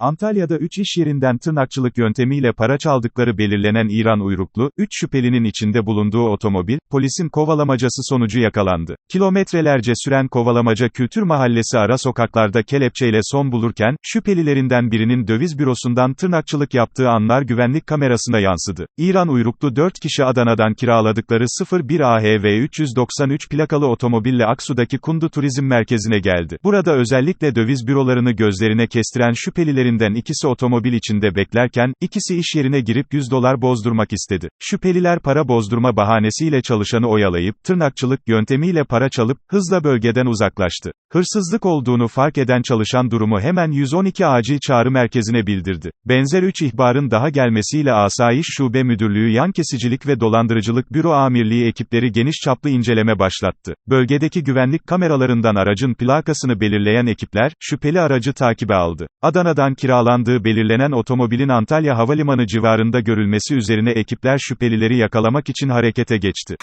Antalya'da 3 iş yerinden tırnakçılık yöntemiyle para çaldıkları belirlenen İran uyruklu, 3 şüphelinin içinde bulunduğu otomobil, polisin kovalamacası sonucu yakalandı. Kilometrelerce süren kovalamaca Kültür Mahallesi ara sokaklarda kelepçeyle son bulurken, şüphelilerinden birinin döviz bürosundan tırnakçılık yaptığı anlar güvenlik kamerasına yansıdı. İran uyruklu 4 kişi Adana'dan kiraladıkları 01 AHV 393 plakalı otomobille Aksu'daki Kundu Turizm Merkezi'ne geldi. Burada özellikle döviz bürolarını gözlerine kestiren şüphelilerin şüphelilerinden ikisi otomobil içinde beklerken, ikisi iş yerine girip 100 dolar bozdurmak istedi. Şüpheliler para bozdurma bahanesiyle çalışanı oyalayıp, tırnakçılık yöntemiyle para çalıp, hızla bölgeden uzaklaştı. Hırsızlık olduğunu fark eden çalışan durumu hemen 112 acil çağrı merkezine bildirdi. Benzer 3 ihbarın daha gelmesiyle Asayiş Şube Müdürlüğü Yan Kesicilik ve Dolandırıcılık Büro Amirliği ekipleri geniş çaplı inceleme başlattı. Bölgedeki güvenlik kameralarından aracın plakasını belirleyen ekipler, şüpheli aracı takibe aldı. Adana'dan kiralandığı belirlenen otomobilin Antalya Havalimanı civarında görülmesi üzerine ekipler şüphelileri yakalamak için harekete geçti.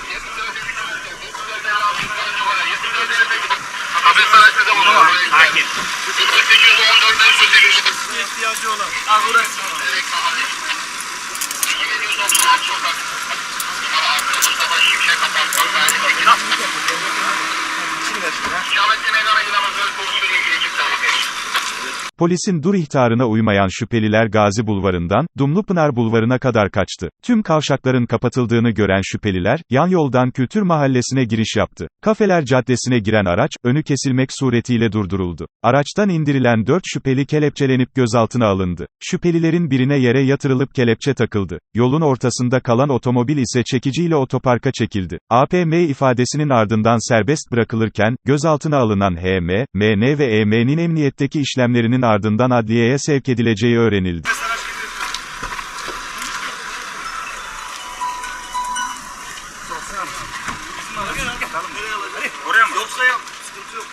Hakim. 814'den söyleyeyim. ihtiyacı olan. Al burası. 796 sokak. Numara altı Mustafa Şimşek Polisin dur ihtarına uymayan şüpheliler Gazi Bulvarı'ndan, Dumlupınar Bulvarı'na kadar kaçtı. Tüm kavşakların kapatıldığını gören şüpheliler, yan yoldan Kültür Mahallesi'ne giriş yaptı. Kafeler Caddesi'ne giren araç, önü kesilmek suretiyle durduruldu. Araçtan indirilen 4 şüpheli kelepçelenip gözaltına alındı. Şüphelilerin birine yere yatırılıp kelepçe takıldı. Yolun ortasında kalan otomobil ise çekiciyle otoparka çekildi. APM ifadesinin ardından serbest bırakılırken, gözaltına alınan HM, MN ve EM'nin emniyetteki işlemlerinin ardından adliyeye sevk edileceği öğrenildi. Oraya mı? Yoksa yap. Sıkıntı yok.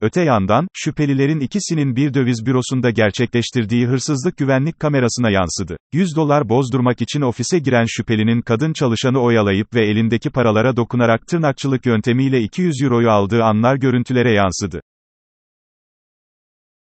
Öte yandan, şüphelilerin ikisinin bir döviz bürosunda gerçekleştirdiği hırsızlık güvenlik kamerasına yansıdı. 100 dolar bozdurmak için ofise giren şüphelinin kadın çalışanı oyalayıp ve elindeki paralara dokunarak tırnakçılık yöntemiyle 200 euroyu aldığı anlar görüntülere yansıdı.